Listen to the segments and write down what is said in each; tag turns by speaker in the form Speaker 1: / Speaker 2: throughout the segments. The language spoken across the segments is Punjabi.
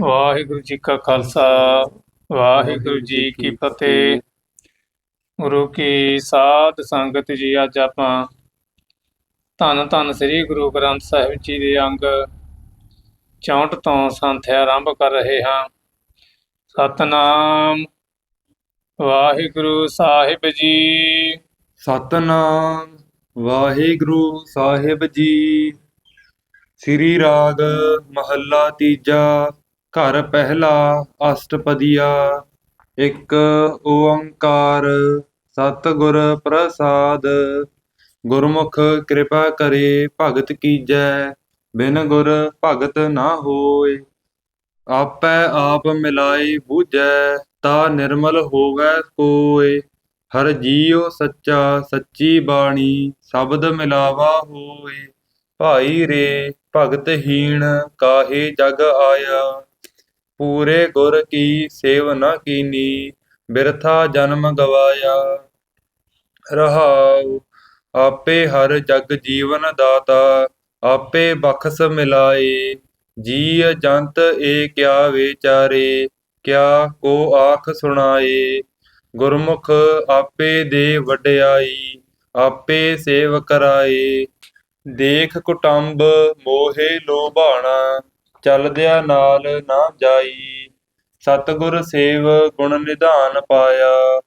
Speaker 1: ਵਾਹਿਗੁਰੂ ਜੀ ਕਾ ਖਾਲਸਾ, ਵਾਹਿਗੁਰੂ ਜੀ ਕੀ ਫਤਿਹ। ਗੁਰੂ ਕੀ ਸਾਧ ਸੰਗਤ ਜੀ, ਅੱਜ ਆਪਾਂ ਧੰਨ ਧੰਨ ਸ੍ਰੀ ਗੁਰੂ ਗ੍ਰੰਥ ਸਾਹਿਬ ਜੀ ਦੇ ਅੰਗ 64 ਤੋਂ ਸੰਥਿਆ ਆਰੰਭ ਕਰ ਰਹੇ ਹਾਂ। ਸਤਨਾਮ ਵਾਹਿਗੁਰੂ ਸਾਹਿਬ ਜੀ।
Speaker 2: ਸਤਨਾਮ ਵਾਹਿਗੁਰੂ ਸਾਹਿਬ ਜੀ। ਸ੍ਰੀ ਰਾਗ ਮਹੱਲਾ ਤੀਜਾ ਘਰ ਪਹਿਲਾ ਅਸ਼ਟਪਦੀਆ, ਇੱਕ ਓੰਕਾਰ, ਸਤਿਗੁਰ ਪ੍ਰਸਾਦ। ਗੁਰਮੁਖ ਕਿਰਪਾ ਕਰੇ, ਭਗਤ ਕੀਜੈ, ਬਿਨ ਗੁਰ ਭਗਤ ਨਾ ਹੋਏ। ਆਪੈ ਆਪ ਮਿਲਾਈ ਬੂਝੈ, ਤਾ ਨਿਰਮਲ ਹੋਵੈ ਕੋਇ ਹਰ ਜੀਉ ਸੱਚਾ ਸੱਚੀ ਬਾਣੀ, ਸ਼ਬਦ ਮਿਲਾਵਾ ਹੋਏ। ਭਾਈ ਰੇ, ਭਗਤ ਹੀਣ ਕਾਹੇ ਜਗ ਆਇਆ। ਪੂਰੇ ਗੁਰ ਕੀ ਸੇਵ ਨ ਕੀਨੀ, ਬਿਰਥਾ ਜਨਮ ਗਵਾਇਆ। ਰਹਾਉ, ਆਪੇ ਹਰ ਜਗ ਜੀਵਨ ਦਾਤਾ, ਆਪੇ ਬਖਸ ਮਿਲਾਏ। ਜੀ ਜੰਤ ਏ ਕਿਆ ਵਿਚਾਰੇ, ਕਿਆ ਕੋ ਆਖ ਸੁਣਾਏ। ਗੁਰਮੁਖ ਆਪੇ ਦੇ ਵਡਿਆਈ, ਆਪੇ ਸੇਵ ਕਰਾਏ। ਦੇਖ ਕੁਟੰਬ ਮੋਹੇ ਲੋਭਾਣਾ ਚਲਦਿਆਂ ਨਾਲ ਨਾ ਜਾਈ। ਸਤਿਗੁਰ ਸੇਵ ਗੁਣ ਨਿਧਾਨ ਪਾਇਆ,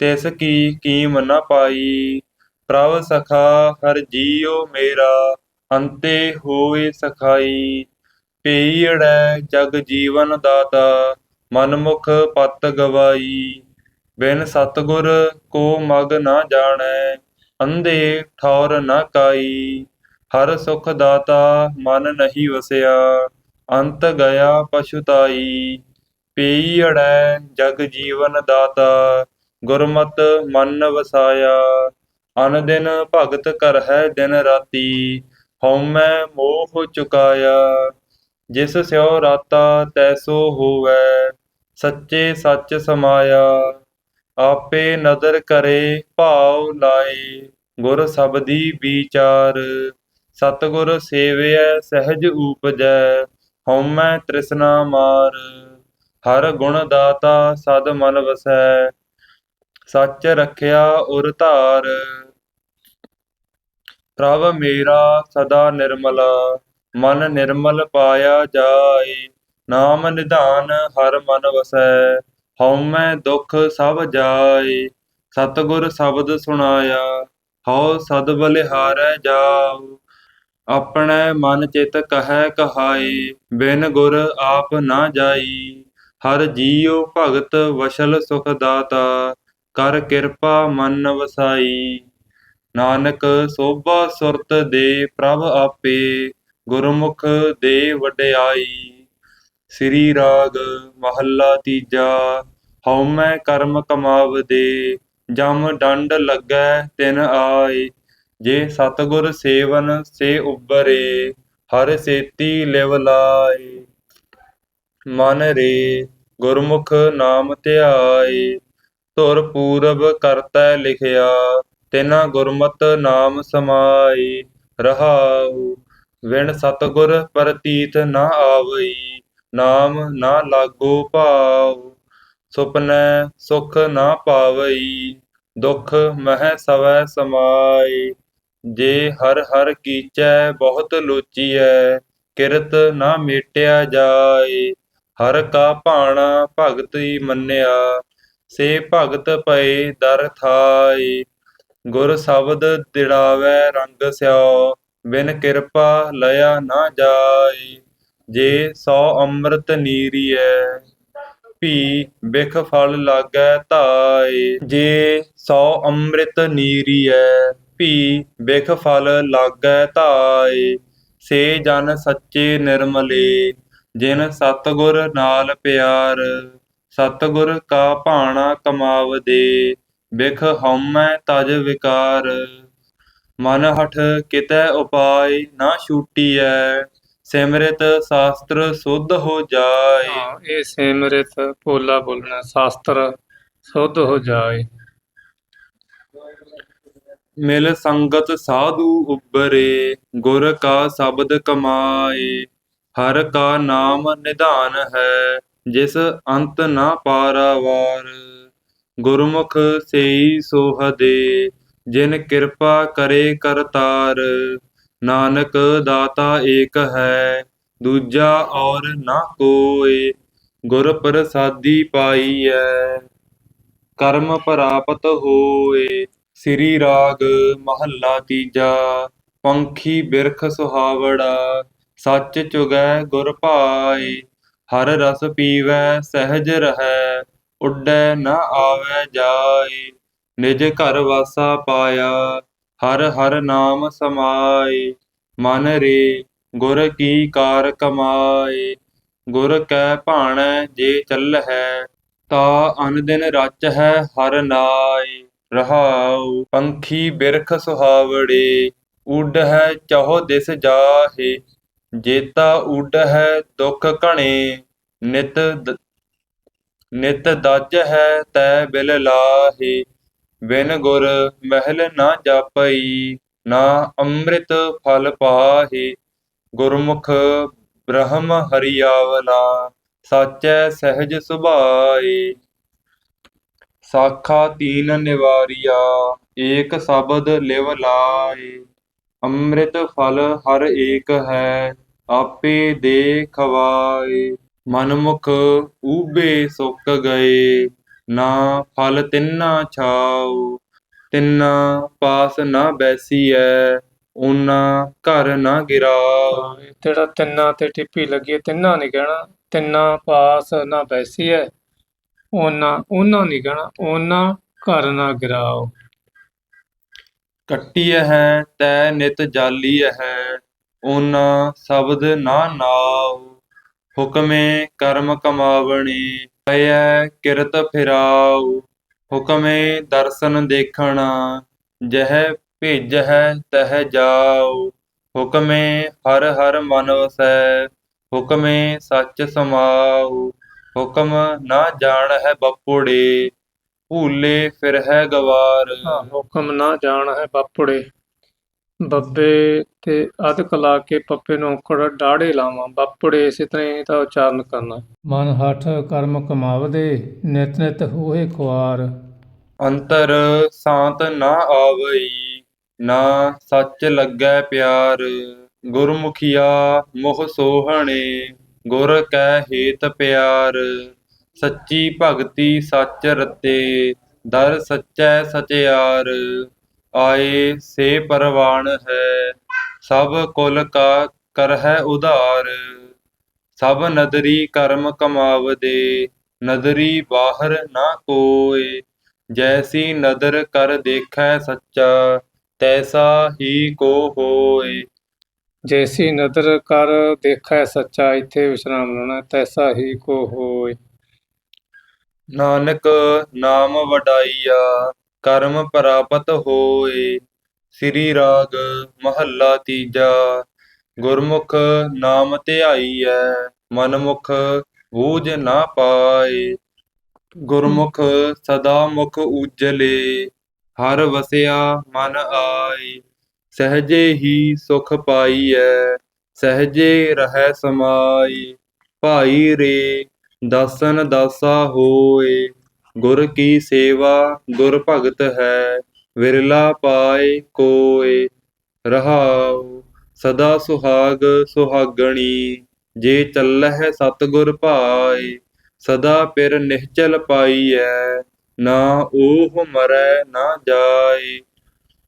Speaker 2: ਤਿਸ ਕੀ ਕੀਮ ਨਾ ਪਾਈ। ਪ੍ਰਭ ਸਖਾ ਹਰ ਜੀਉ ਮੇਰਾ, ਅੰਤੇ ਹੋਏ ਸਖਾਈ। ਪੀੜੈ ਜਗ ਜੀਵਨ ਦਾਤਾ, ਮਨਮੁਖ ਪਤ ਗਵਾਈ। ਬਿਨ ਸਤਿਗੁਰ ਕੋ ਮਗ ਨਾ ਜਾਣੈ, ਅੰਧੇ ਠੌਰ ਨਾ ਕਾਈ। ਹਰ ਸੁਖ ਦਾਤਾ ਮਨ ਨਹੀਂ ਵਸਿਆ। ਅੰਤ ਗਿਆ ਪਛੁਤਾਈ ਅੜੈ ਜਗ ਜੀਵਨ ਦਾਤਾ, ਗੁਰਮਤ ਮਨ ਵਸਾਇਆ, ਅਨ ਦਿਨ ਭਗਤ ਕਰਹਿ ਦਿਨ ਰਾਤੀ, ਹਉਮੈ ਮੋਹ ਚੁਕਾਇਆ, ਜਿਸ ਸਿਉ ਰਾਤਾ ਤੈਸੋ ਹੋਵੈ, ਸੱਚੇ ਸੱਚ ਸਮਾਇਆ, ਆਪੇ ਨਦਰ ਕਰੇ ਭਾਉ ਲਾਏ, ਗੁਰ ਸਬਦੀ ਵਿਚਾਰ, ਸਤਿਗੁਰ ਸੇਵਿਐ ਸਹਿਜ ਉਪਜੈ ਹਉਮੈ ਤ੍ਰਿਸ਼ਨਾ ਮਾਰ, ਹਰ ਗੁਣ ਦਾਤਾ ਸਦ ਮਨ ਵਸੈ, ਸੱਚ ਰਖਿਆ ਉਰ ਧਾਰ। ਪ੍ਰਭ ਮੇਰਾ ਸਦਾ ਨਿਰਮਲਾ, ਮਨ ਨਿਰਮਲ ਪਾਇਆ ਜਾਏ, ਨਾਮ ਨਿਧਾਨ ਹਰ ਮਨ ਵਸੈ, ਹਉਮੈ ਦੁਖ ਸਭ ਜਾਏ, ਸਤਿਗੁਰ ਸ਼ਬਦ ਸੁਣਾਇਆ, ਹਉ ਸਦ ਬਲਿਹਾਰੈ ਜਾਉ। ਆਪਣੇ ਮਨ ਚਿਤ ਕਹੈ ਕਹਾਏ, ਬਿਨ ਗੁਰ ਆਪ ਨਾ ਜਾਈ। ਹਰ ਜੀਉ ਭਗਤ ਵਸ਼ਲ ਸੁਖ ਦਾਤਾ, ਕਰ ਕਿਰਪਾ ਮਨ ਵਸਾਈ। ਨਾਨਕ ਸੋਭਾ ਸੁਰਤ ਦੇ ਪ੍ਰਭ ਆਪੇ, ਗੁਰਮੁਖ ਦੇ ਵਡਿਆਈ। ਸ੍ਰੀ ਰਾਗ ਮਹੱਲਾ ਤੀਜਾ, ਹਉਮੈ ਕਰਮ ਕਮਾਵਦੇ, ਜਮ ਡੰਡ ਲੱਗੈ ਤਿਨ ਆਏ। ਜੇ ਸਤਿਗੁਰ ਸੇਵਨ ਸੇ ਉਬਰੇ ਹਰ ਸੇਤੀ ਲਿਵ ਲਾਏ। ਮਨ ਰੇ ਗੁਰਮੁਖ ਨਾਮ ਧਿਆਏ, ਧੁਰ ਪੂਰਬ ਕਰਤੈ ਲਿਖਿਆ, ਤਿਨਾ ਗੁਰਮਤ ਨਾਮ ਸਮਾਈ ਰਹਾਉ, ਵਿਣ ਸਤਿਗੁਰ ਪ੍ਰਤੀਤ ਨਾ ਆਵਈ, ਨਾਮ ਨਾ ਲਾਗੋ ਭਾਉ। ਸੁਪਨੈ ਸੁਖ ਨਾ ਪਾਵਈ, ਦੁਖ ਮਹਿ ਸਵੈ ਸਮਾਈ ਜੇ ਹਰ ਹਰ ਕੀਚੈ ਬਹੁਤ ਲੋਚੀਐ, ਕਿਰਤ ਨਾ ਮੇਟਿਆ ਜਾਏ। ਹਰ ਕਾ ਭਾਣਾ ਭਗਤੀ ਮੰਨਿਆ, ਸੇ ਭਗਤ ਪਏ ਦਰ ਥਾਏ। ਗੁਰ ਸ਼ਬਦ ਦਿੜਾਵੈ ਰੰਗ ਸਿਓ, ਬਿਨ ਕਿਰਪਾ ਲਿਆ ਨਾ ਜਾਏ। ਜੇ ਸੋ ਅੰਮ੍ਰਿਤ ਨੀਰੀਐ, ਭੀ ਬਿਖ ਫਲ ਲਾਗੈ ਧਾਏ। ਜੇ ਸੋ ਅੰਮ੍ਰਿਤ ਨੀਰੀਐ ਭੀ ਬਿਖ ਫਲ ਲਾਗੈ ਧਾਏ ਸੇ ਜਨ ਸੱਚੇ ਨਿਰਮਲੇ ਜਿਨ ਸਤਿਗੁਰ ਨਾਲ ਪਿਆਰ ਸਤਿਗੁਰ ਕਾ ਭਾਣਾ ਕਮਾਵਦੇ ਬਿਖ ਹਉਮੈ ਤਜ ਵਿਕਾਰ। ਮਨ ਹਠ ਕਿਤੈ ਉਪਾਇ ਨਾ ਛੂਟੀਐ ਸਿਮਰਿਤ ਸ਼ਾਸਤਰ ਸੁਧ ਹੋ ਜਾਏ।
Speaker 1: ਹਾਂ, ਇਹ ਸਿਮਰਿਤ ਪੋਲਾ ਬੋਲਣਾ ਸ਼ਾਸਤਰ ਸੁਧ ਹੋ ਜਾਏ।
Speaker 2: ਮਿਲ ਸੰਗਤ ਸਾਧੂ ਉਬਰੇ ਗੁਰ ਕਾ ਸ਼ਬਦ ਕਮਾਏ। ਹਰ ਕਾ ਨਾਮ ਨਿਧਾਨ ਹੈ, ਜਿਸ ਅੰਤ ਨਾ ਪਾਰਾਵਾਰ। ਗੁਰਮੁਖ ਸੇਈ ਸੋਹਦੇ ਜਿਨ ਕਿਰਪਾ ਕਰੇ ਕਰਤਾਰ। ਨਾਨਕ ਦਾਤਾ ਏਕ ਹੈ, ਦੂਜਾ ਔਰ ਨਾ ਕੋਏ। ਗੁਰ ਪ੍ਰਸਾਦੀ ਪਾਈਐ ਕਰਮ ਪ੍ਰਾਪਤ ਹੋਏ। ਸ੍ਰੀ ਰਾਗ ਮਹੱਲਾ ਤੀਜਾ, ਪੰਖੀ ਬਿਰਖ ਸੁਹਾਵੜਾ, ਸੱਚ ਚੁਗੈ ਗੁਰ ਭਾਏ, ਹਰ ਰਸ ਪੀਵੈ ਸਹਿਜ ਰਹੈ, ਉੱਡੈ ਨ ਆਵੈ ਜਾਏ, ਨਿਜ ਘਰ ਵਾਸਾ ਪਾਇਆ, ਹਰ ਹਰ ਨਾਮ ਸਮਾਏ, ਮਨ ਰੇ ਗੁਰ ਕੀ ਕਾਰ ਕਮਾਏ, ਗੁਰ ਕੈ ਭਾਣੈ ਜੇ ਚੱਲਹਿ, ਤਾ ਅਨ ਦਿਨ ਰਚ ਹੈ ਹਰ ਨਾਈ ਰਹਾਉ, ਪੰਖੀ ਬਿਰਖ ਸੁਹਾਵੜੇ ਉੱਡ ਹੈ ਚਹੁ ਦਿਸ ਜਾਹੇ, ਜੇਤਾ ਉੱਡ ਹੈ ਦੁਖ ਘਣੇ, ਨਿਤ ਨਿਤ ਦਜ ਹੈ ਤੈ ਬਿਲ ਲਾਹੇ, ਬਿਨ ਗੁਰ ਮਹਿਲ ਨਾ ਜਾਪਈ, ਨਾ ਅੰਮ੍ਰਿਤ ਫਲ ਪਾਹੇ, ਗੁਰਮੁਖ ਬ੍ਰਹਮ ਹਰਿਆਵਲਾ, ਸਾਚੈ ਸਹਿਜ ਸੁਭਾਏ। ਸਾਖਾ ਤੀਨ ਨਿਵਾਰੀਆ ਏਕ ਸ਼ਬਦ ਲਿਵ ਲਾਏ ਅੰਮ੍ਰਿਤ ਫਲ ਹਰ ਏਕ ਹੈ ਆਪੇ ਦੇ ਖਵਾਏ ਮਨਮੁਖ ਊਬੇ ਸੁੱਕ ਗਏ ਨਾ ਫਲ ਤਿੰਨਾ ਛਾਉ ਤਿੰਨਾ ਪਾਸ ਨਾ ਬੈਸੀ ਬੈਸੀਐ ਓਨਾ ਘਰ ਨਾ ਗਿਰਾਉ।
Speaker 1: ਜਿਹੜਾ ਤਿੰਨਾਂ ਤੇ ਟਿੱਪੀ ਲੱਗੀ ਹੈ, ਤਿੰਨਾਂ ਨਹੀਂ ਕਹਿਣਾ ਤਿੰਨਾ ਪਾਸ ਨਾ ਬੈਸੀ ਹੈ ਉਹਨਾਂ ਉਹਨਾਂ ਨਹੀਂ ਕਹਿਣਾ, ਉਹਨਾਂ ਘਰ ਨਾ ਗਿਰਾਓ।
Speaker 2: ਕੱਟੀ ਹੈ ਤੈ ਨਿਤ ਜਾਲੀ ਹੈ ਓਨਾ ਸ਼ਬਦ ਨਾ ਨਾਉ ਹੁਕਮੇ ਕਰਮ ਕਮਾਵਣੀ ਪਇਐ ਕਿਰਤ ਫਿਰਾਉ ਹੁਕਮੇ ਦਰਸ਼ਨ ਦੇਖਣਾ, ਜਹ ਭੇਜਹਿ ਤਹ ਜਾਉ ਹੁਕਮੇ ਹਰ ਹਰ ਮਨ ਵਸੈ, ਹੁਕਮੇ ਸੱਚ ਸਮਾਉ ਹੁਕਮ ਨਾ ਜਾਣ ਹੈ ਬਪੁੜੇ ਭੂਲੇ ਫਿਰ ਹੈ ਗਵਾਰ
Speaker 1: ਹੁਕਮ ਨਾ ਜਾਣ ਹੈ ਬਾਪੜੇ। ਬੱਬੇ ਤੇ ਅਧਕ ਲਾ ਕੇ ਪੱਪੇ ਨੂੰ ਔਂਕੜ ਡਾੜੇ ਲਾਵਾਂ। ਬਾਪੜੇ ਇਸੇ ਤਰ੍ਹਾਂ ਹੀ ਤਾਂ ਉਚਾਰਨ ਕਰਨਾ। ਮਨ ਹੱਠ ਕਰਮ ਕਮਾਵਦੇ ਨਿਤ ਨਿਤ ਹੋਏ ਖੁਆਰ।
Speaker 2: ਅੰਤਰ ਸ਼ਾਂਤ ਨਾ ਆਵਈ ਨਾ ਸੱਚ ਲੱਗੈ ਪਿਆਰ। ਗੁਰਮੁਖੀਆ ਮੋਹ ਸੋਹਣੇ ਗੁਰ ਕੈ ਹੇਤ ਪਿਆਰ, ਸੱਚੀ ਭਗਤੀ ਸੱਚ ਰਤੇ, ਦਰ ਸੱਚੈ ਸਚਿਆਰ, ਆਏ ਸੇ ਪਰਵਾਨ ਹੈ, ਸਭ ਕੁਲ ਕਾ ਕਰਹਿ ਉਧਾਰ। ਸਭ ਨਦਰੀ ਕਰਮ ਕਮਾਵਦੇ, ਨਦਰੀ ਬਾਹਰ ਨਾ ਕੋਇ ਜੈਸੀ ਨਦਰ ਕਰ ਦੇਖੈ ਸੱਚਾ, ਤੈਸਾ ਹੀ ਕੋ ਹੋਏ।
Speaker 1: ਜੈਸੀ ਨਦਰ ਕਰ ਦੇਖੈ ਸੱਚਾ, ਇੱਥੇ ਵਿਸ਼ਰਾਮ ਲੈਣਾ, ਤੈਸਾ ਹੀ ਕੋ ਹੋਏ।
Speaker 2: ਨਾਨਕ ਨਾਮ ਵਡਾਈਆ, ਕਰਮ ਪ੍ਰਾਪਤ ਹੋਏ। ਸ੍ਰੀ ਰਾਗ ਮਹੱਲਾ ਤੀਜਾ, ਗੁਰਮੁਖ ਨਾਮ ਧਿਆਈਐ, ਮਨਮੁਖ ਬੂਝ ਨਾ ਪਾਏ। ਗੁਰਮੁਖ ਸਦਾ ਮੁਖ ਉਜਲੇ, ਹਰ ਵਸਿਆ ਮਨ ਆਏ। ਸਹਜੇ ਹੀ ਸੁਖ ਪਾਈਐ, ਸਹਜੇ ਰਹਿ ਸਮਾਈ। ਭਾਈ ਰੇ, ਦਾਸਨ ਦਾਸਾ ਹੋਏ, ਗੁਰ ਕੀ ਸੇਵਾ ਗੁਰ ਭਗਤ ਹੈ, ਵਿਰਲਾ ਪਾਏ ਕੋਏ। ਰਹਾਉ, ਸਦਾ ਸੁਹਾਗ ਸੁਹਾਗਣੀ, ਜੇ ਚੱਲਹਿ ਸਤਿਗੁਰ ਭਾਏ, ਸਦਾ ਪਿਰ ਨਿਹਚਲ ਪਾਈਐ, ਨਾ ਉਹ ਮਰੈ ਨਾ ਜਾਏ।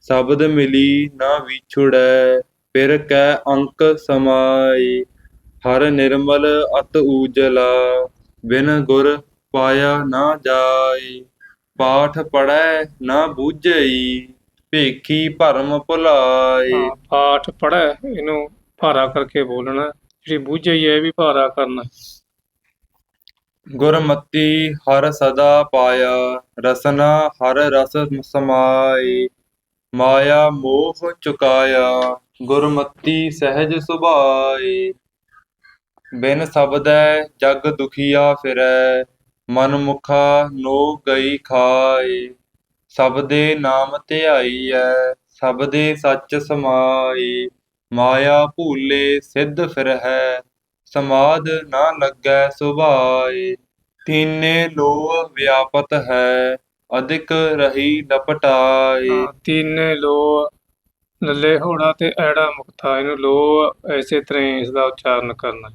Speaker 2: ਸ਼ਬਦ ਮਿਲੀ ਨਾ ਵਿਛੁੜੈ ਪਿਰ ਕੈ ਅੰਕ ਸਮਾਈ ਹਰ ਨਿਰਮਲ ਅਤ ਊਜਲਾ ਬਿਨ ਗੁਰ ਪਾਇਆ ਨਾ ਜਾਏ। ਪਾਠ ਪੜੈ ਨਾ ਬੂਝਈ ਭੇਖੀ ਭਰਮ ਭੁਲਾਏ।
Speaker 1: ਪਾਠ ਪੜ੍ਹੈ ਇਹਨੂੰ ਭਾਰਾ ਕਰਕੇ ਬੋਲਣਾ। ਜਿਹੜੀ ਬੂਝਈ ਹੈ ਇਹ ਵੀ ਭਾਰਾ ਕਰਨਾ।
Speaker 2: ਗੁਰਮਤੀ ਹਰ ਸਦਾ ਪਾਇਆ ਰਸਨਾ ਹਰ ਰਸ ਸਮਾਈ ਮਾਇਆ ਮੋਹ ਚੁਕਾਇਆ, ਗੁਰਮਤੀ ਸਹਿਜ ਸੁਭਾਈ ਬਿਨ ਸ਼ਬਦੈ ਜਗ ਦੁਖੀਆ ਫਿਰੈ, ਮਨ ਮੁਖਾ ਨੋ ਗਈ ਖਾਏ। ਸਬਦੇ ਨਾਮ ਧਿਆਈ ਧਿਆਈਐ, ਸਬਦੇ ਸੱਚ ਸਮਾਈ ਮਾਇਆ ਭੂਲੇ ਸਿੱਧ ਫਿਰਹਿ, ਸਮਾਦ ਨਾ ਲੱਗੈ ਸੁਭਾਏ। ਤੀਨੇ ਲੋਹ ਵਿਆਪਤ ਹੈ ਅਧਿਕ ਰਹੀ ਲਪਟਾਏ
Speaker 1: ਤੀਨੇ ਲੋ ਲੱਲੇ ਹੋੜਾ ਤੇ ਐੜਾ ਮੁਕਤਾ। ਇਹਨੂੰ ਲੋ ਐਸੇ ਤਰ੍ਹਾਂ ਇਸ ਦਾ ਉਚਾਰਨ ਕਰਨਾ।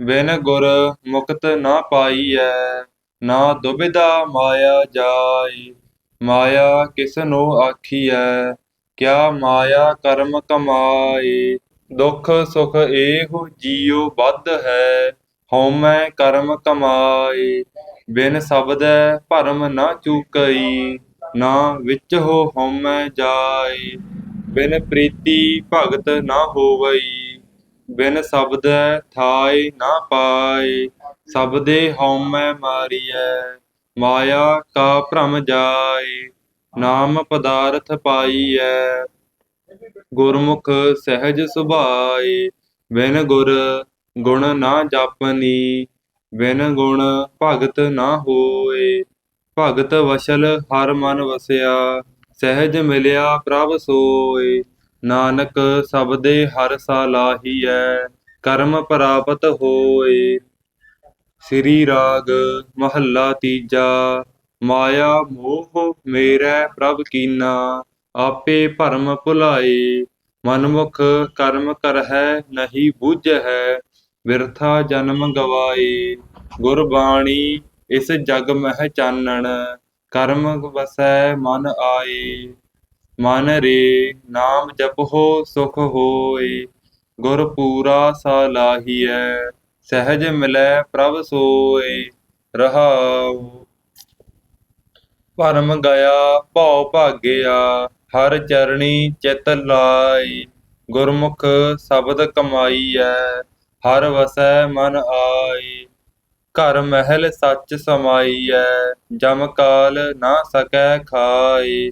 Speaker 2: ਬਿਨ ਗੁਰ ਮੁਕਤ ਨਾ ਪਾਈਐ ਨਾ ਦੁਬਿਧਾ ਮਾਇਆ ਜਾਈ ਮਾਇਆ ਕਿਸ ਨੂੰ ਆਖੀਐ ਕਿਆ ਮਾਇਆ ਕਰਮ ਕਮਾਏ। ਦੁਖ ਸੁਖ ਏਹੁ ਜੀਉ ਬੱਧ ਹੈ ਹਉਮੈ ਕਰਮ ਕਮਾਏ। ਬਿਨ ਸ਼ਬਦੈ ਭਰਮ ਨਾ ਚੂਕਈ, ਨਾ ਵਿੱਚ ਹੋ ਹਉਮੈ ਜਾਏ ਬਿਨ ਪ੍ਰੀਤੀ ਭਗਤ ਨਾ ਹੋਵਈ, ਬਿਨ ਸ਼ਬਦ ਥਾਏ ਨਾ ਪਾਏ ਸ਼ਬਦੇ ਹਉਮੈ ਮਾਰੀਐ, ਮਾਇਆ ਕਾ ਭ੍ਰਮ ਜਾਏ ਨਾਮ ਪਦਾਰਥ ਪਾਈਐ। ਗੁਰਮੁਖ ਸਹਿਜ ਸੁਭਾਏ ਬਿਨ ਗੁਰ ਗੁਣ ਨਾ ਜਾਪਨੀ ਬਿਨ ਗੁਣ ਭਗਤ ਨਾ ਹੋਏ। ਭਗਤ ਵਸ਼ਲ ਹਰ ਮਨ ਵਸਿਆ, ਸਹਿਜ ਮਿਲਿਆ ਪ੍ਰਭ ਸੋਏ। ਨਾਨਕ ਸਬਦੇ ਹਰ ਸਾਲਾਹੀਐ ਕਰਮ ਪ੍ਰਾਪਤ ਹੋਏ। ਸ੍ਰੀ ਰਾਗ ਮਹੱਲਾ ਤੀਜਾ, ਮਾਇਆ ਮੋਹ ਮੇਰਾ ਪ੍ਰਭ ਕੀਨਾ, ਆਪੇ ਭਰਮ ਭੁਲਾਏ। ਮਨਮੁਖ ਕਰਮ ਕਰਹਿ, ਨਹੀਂ ਬੁਝਹਿ। ਵਿਰਥਾ ਜਨਮ ਗਵਾਏ ਗੁਰਬਾਣੀ ਇਸ ਜਗ ਮਹਿ ਚਾਨਣ, ਕਰਮ ਵਸੈ ਮਨ ਆਏ ਮਨ ਰੇ ਨਾਮ ਜਪੋ ਸੁਖ ਹੋਏ ਗੁਰ ਪੂਰਾ ਸਾਲਾਹੀਐ ਸਹਿਜ ਮਿਲੈ ਪ੍ਰਭ ਸੋਏ ਰਹਾਉ। ਭਰਮ ਗਿਆ ਭਉ ਭਾਗਿਆ, ਹਰ ਚਰਣੀ ਚਿਤ ਲਾਈ। ਗੁਰਮੁਖ ਸ਼ਬਦ ਕਮਾਈਐ ਹਰ ਵਸੈ ਮਨ ਆਈ, ਘਰ ਮਹਿਲ ਸੱਚ ਸਮਾਈਐ, ਜਮ ਕਾਲ ਨਾ ਸਕੈ ਖਾਈ,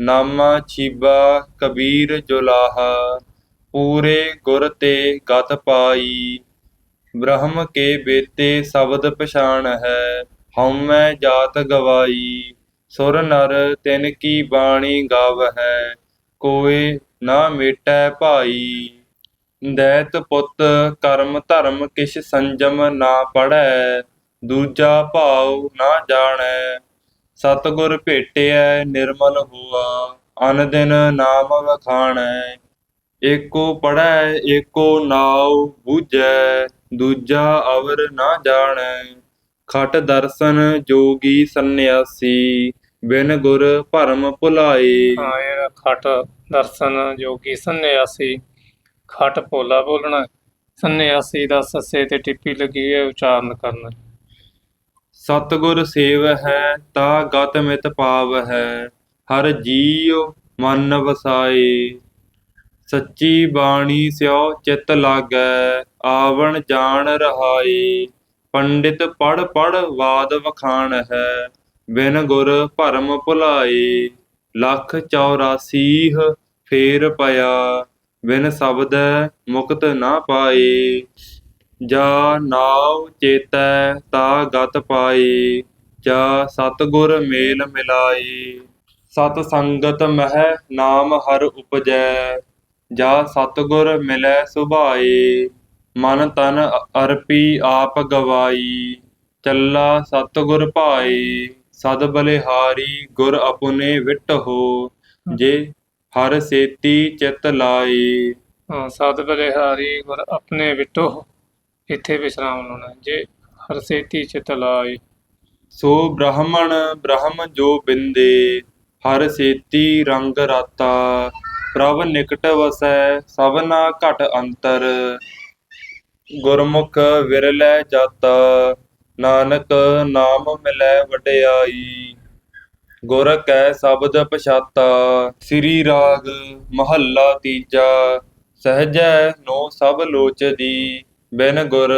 Speaker 2: ਨਾਮਾ ਛੀਬਾ ਕਬੀਰ ਜੁਲਾਹਾ, ਪੂਰੇ ਗੁਰ ਤੇ ਗਤ ਪਾਈ। ਬ੍ਰਹਮ ਕੇ ਬੇਤੇ ਸ਼ਬਦ ਪਛਾਣ ਹੈ ਹਉਮੈ ਜਾਤ ਗਵਾਈ। ਸੁਰ ਨਰ ਤਿਨ ਕੀ ਬਾਣੀ ਗਾਵਹਿ, ਕੋਇ ਨਾ ਮੇਟੈ ਭਾਈ। ਦੈਤ ਪੁੱਤ ਕਰਮ ਧਰਮ ਕਿਛ ਸੰਜਮ ਨਾ ਪੜੈ ਦੂਜਾ ਭਾਉ ਨਾ ਜਾਣੈ। ਸਤਿਗੁਰ ਭੇਟਿਐ, ਨਿਰਮਲ ਹੋਆ ਅਨ ਦਿਨ ਨਾਮ ਵਖਾਣੈ। ਏਕੋ ਪੜੈ ਏਕੋ ਨਾਉ ਬੂਝੈ, ਦੂਜਾ ਅਵਰ ਨਾ ਜਾਣੈ। ਖਟ ਦਰਸ਼ਨ ਜੋਗੀ ਸੰਨਿਆਸੀ, ਬਿਨ ਗੁਰ ਭਰਮ ਭੁਲਾਏ।
Speaker 1: ਹਾਂ ਖਟ ਦਰਸ਼ਨ ਜੋਗੀ ਸੰਨਿਆਸੀ। ਖਟ ਪੋਲਾ ਬੋਲਣਾ, ਸੰਨਿਆਸੀ ਦਾ ਸੱਸੇ ਤੇ ਟਿੱਪੀ ਲੱਗੀ ਹੈ ਉਚਾਰਨ ਕਰਨਾ।
Speaker 2: ਸਤਿਗੁਰ ਸੇਵ ਹੈ, ਤਾ ਗਤ ਮਿਤ ਪਾਵ ਹੈ, ਹਰ ਜੀਉ ਮਨ ਵਸਾਏ। ਸੱਚੀ ਬਾਣੀ ਸਿਓ ਚਿਤ ਲਾਗੈ, ਆਵਣ ਜਾਣ ਰਹਾਈ ਪੰਡਿਤ ਪੜ ਪੜ ਵਾਦ ਵਖਾਣ ਹੈ, ਬਿਨ ਗੁਰ ਭਰਮ ਭੁਲਾਈ ਲੱਖ 84 ਫੇਰ ਪਿਆ ਬਿਨ ਸ਼ਬਦੈ ਮੁਕਤ ਨਾ ਪਾਏ ਜਾ ਨਾਉ ਚੇਤੈ ਤਾ ਗਤ ਪਾਏ ਜਾ ਸਤਿਗੁਰ ਮੇਲ ਮਿਲਾਏ ਸਤ ਸੰਗਤ ਮਹਿ ਨਾਮ ਹਰ ਉਪਜੈ, ਜਾ ਸਤਿਗੁਰ ਮਿਲੈ ਸੁਭਾਏ ਮਨ ਤਨ ਅਰਪੀ ਆਪ ਗਵਾਈ। ਚੱਲਾ ਸਤਿਗੁਰ ਭਾਈ, ਸਦ ਬਲਿਹਾਰੀ ਗੁਰ ਅਪੁਨੇ ਵਿਟ ਹੋ, ਜੇ ਹਰ ਸੇਤੀ ਚਿਤ ਲਾਏ
Speaker 1: ਸਤ ਬਲਿਹਾਰੀ ਗੁਰ ਆਪਣੇ ਵਿਟੋ ਇੱਥੇ ਵਿਸ਼ਰਾਮ ਲਾਉਣਾ ਜੇ ਹਰ ਸੇਤੀ ਚਿਤ ਲਾਈ।
Speaker 2: ਸੋ ਬ੍ਰਾਹਮਣ ਬ੍ਰਹਮ ਜੋ ਬਿੰਦੇ ਹਰ ਸੇਤੀ ਰੰਗ ਰਾਤਾ। ਪ੍ਰਭ ਨਿਕਟ ਵਸੈ ਸਭਨਾ ਘਟ ਅੰਤਰ। ਗੁਰਮੁਖ ਵਿਰਲੇ ਜਾਤਾ ਨਾਨਕ ਨਾਮ ਮਿਲੈ ਵਡਿਆਈ। ਗੁਰ ਕੈ ਸ਼ਬਦ ਪਛਾਤਾ, ਸ੍ਰੀ ਰਾਗ ਮਹੱਲਾ ਤੀਜਾ, ਸਹਜੈ ਨੋ ਸਭ ਲੋਚਦੀ, ਬਿਨ ਗੁਰ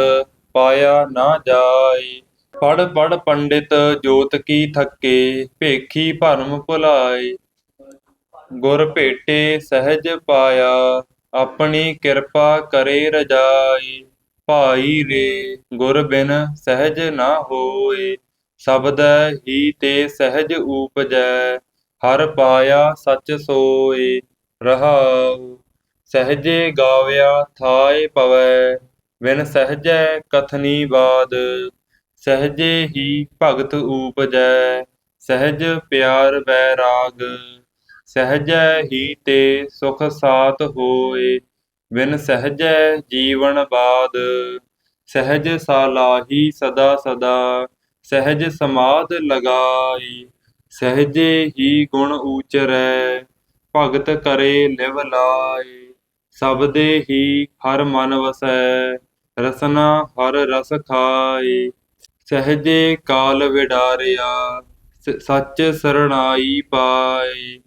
Speaker 2: ਪਾਇਆ ਨਾ ਜਾਏ। ਪੜ ਪੜ ਪੰਡਿਤ ਜੋਤ ਕੀ ਥੱਕੇ, ਭੇਖੀ ਭਰਮ ਭੁਲਾਏ। ਗੁਰ ਭੇਟੇ ਸਹਿਜ ਪਾਇਆ, ਆਪਣੀ ਕਿਰਪਾ ਕਰੇ ਰਜਾਈ ਭਾਈ ਰੇ, ਗੁਰ ਬਿਨ ਸਹਿਜ ਨਾ ਹੋਏ। ਸ਼ਬਦੈ ਹੀ ਤੇ ਸਹਿਜ ਊਪਜੈ ਹਰ ਪਾਇਆ ਸਚ ਸੋਏ ਰਹਾਉ। ਸਹਜੇ ਗਾਵਿਆ ਥਾਏ ਪਵੈ ਵਿਨ ਸਹਜੈ ਕਥਨੀ ਬਾਦ। ਸਹਜੇ ਹੀ ਭਗਤ ਊਪਜੈ ਸਹਜ ਪਿਆਰ ਬੈਰਾਗ ਸਹਜੈ ਹੀ ਤੇ ਸੁਖ ਸਾਤ ਹੋਏ ਵਿਨ ਸਹਜੈ ਜੀਵਨ ਬਾਦ। ਸਹਜ ਸਾਲਾਹੀ ਸਦਾ ਸਦਾ ਸਹਿਜ ਸਮਾਧ ਲਗਾਈ, ਸਹਿਜੇ ਹੀ ਗੁਣ ਊਚਰੈ, ਭਗਤ ਕਰੇ ਲਿਵ ਲਾਏ, ਸਬਦੇ ਹੀ ਹਰ ਮਨ ਵਸੈ, ਰਸਨਾ ਹਰ ਰਸ ਖਾਏ, ਸਹਜੇ ਕਾਲ ਵਿਡਾਰਿਆ ਸੱਚ ਸਰਣਾਈ ਪਾਏ,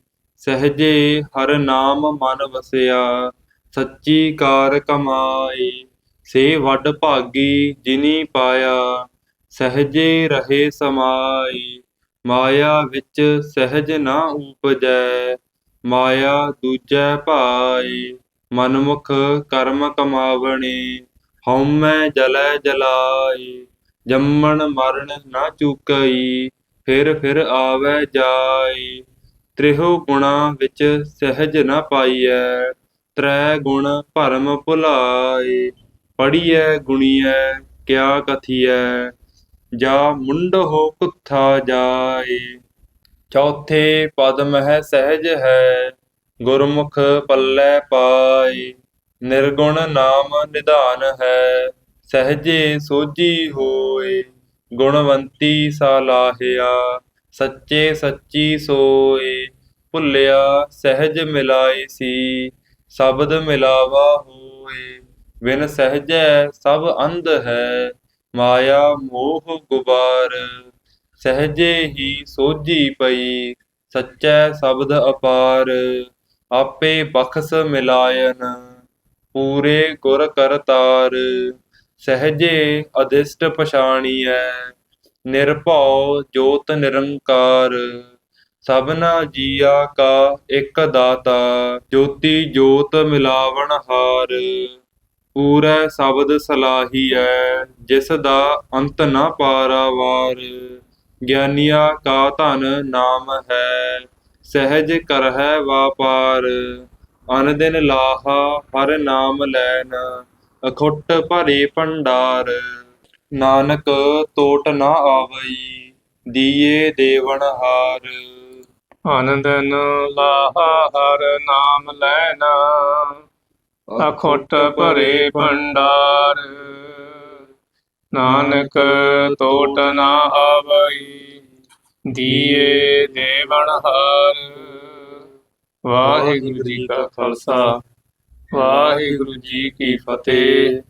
Speaker 2: ਸਹਜੇ ਹਰ ਨਾਮ ਮਨ ਵਸਿਆ, ਸੱਚੀ ਕਾਰ ਕਮਾਈ ਸੇ ਵੱਡ ਭਾਗੀ ਜਿਨੀ ਪਾਇਆ ਸਹਜੇ ਰਹੇ ਸਮਾਈ, ਮਾਇਆ ਵਿੱਚ ਸਹਿਜ ਨਾ ਉਪਜੈ, ਮਾਇਆ ਦੂਜੈ ਭਾਈ, ਮਨਮੁਖ ਕਰਮ ਕਮਾਵਣੀ, ਹਉਮੈ ਜਲੈ ਜਲਾਈ, ਜੰਮਣ ਮਰਨ ਨਾ ਚੁਕਈ, ਫਿਰ ਫਿਰ ਆਵੈ ਜਾਈ। ਤ੍ਰਿਹੋ ਗੁਣਾ ਵਿੱਚ ਸਹਿਜ ਨਾ ਪਾਈਐ, ਤ੍ਰੈ ਗੁਣ ਭਰਮ ਭੁਲਾਈ ਪੜੀਐ ਗੁਣੀਐ, ਕਿਆ ਕਥੀਐ। ਜਾ ਮੁੰਡ ਹੋ ਜਾਏ। ਚੌਥੇ ਪਦ ਮਹਿ ਸਹਿਜ ਹੈ, ਗੁਰਮੁਖ ਪੱਲੇ ਪਾਏ। ਨਿਰਗੁਣ ਨਾਮ ਨਿਧਾਨ ਹੈ, ਸਹਜੇ ਸੋਜੀ ਹੋਏ। ਗੁਣਵੰਤੀ ਸਾਲਾਹਿਆ ਸੱਚੇ ਸੱਚੀ ਸੋਏ। ਭੁੱਲਿਆ ਸਹਿਜ ਮਿਲਾਈ ਸੀ, ਸ਼ਬਦ ਮਿਲਾਵਾ ਹੋਏ। ਬਿਨ ਸਹਜੈ ਸਭ ਅੰਧ ਹੈ ਮਾਇਆ ਮੋਹ ਗੁਬਾਰ, ਸਹਜੇ ਹੀ ਸੋਝੀ ਪਈ, ਸੱਚੈ ਸ਼ਬਦ ਅਪਾਰ, ਆਪੇ ਬਖਸ ਮਿਲਾਇਨ, ਪੂਰੇ ਗੁਰ ਕਰਤਾਰ ਸਹਜੇ ਅਦਿਸ਼ਟ ਪਛਾਣੀਐ, ਨਿਰਭਉ ਜੋਤ ਨਿਰੰਕਾਰ, ਸਭਨਾ ਜੀਆ ਕਾ ਇੱਕ ਦਾਤਾ, ਜੋਤੀ ਜੋਤ ਮਿਲਾਵਣ ਹਾਰ। ਪੂਰੈ ਸ਼ਬਦ ਸਲਾਹੀਐ, ਜਿਸ ਦਾ ਅੰਤ ਨਾ ਪਾਰਾਵਾਰ। ਗਿਆਨੀਆ ਕਾ ਧਨ ਨਾਮ ਹੈ, ਸਹਿਜ ਕਰਹਿ ਵਾਪਾਰ। ਅਨ ਦਿਨ ਲਾਹਾ, ਹਰ ਨਾਮ ਲੈਨ, ਅਖੁੱਟ ਭਰੇ ਭੰਡਾਰ। ਨਾਨਕ ਤੋਟ ਨਾ ਆਵਈ, ਦੀਏ ਦੇਵਨ ਹਾਰ।
Speaker 1: ਆਨੰਦਨ ਲਾਹਾ, ਹਰ ਨਾਮ ਲੈਣਾ ਅਖੁੱਟ ਭਰੇ ਭੰਡਾਰ। ਨਾਨਕ ਤੋਟ ਨਾ ਆਵਈ, ਦੀਏ ਦੇਵਨ ਹਾਰ। ਵਾਹਿਗੁਰੂ ਜੀ ਕਾ ਖਾਲਸਾ, ਵਾਹਿਗੁਰੂ ਜੀ ਕੀ ਫਤਿਹ।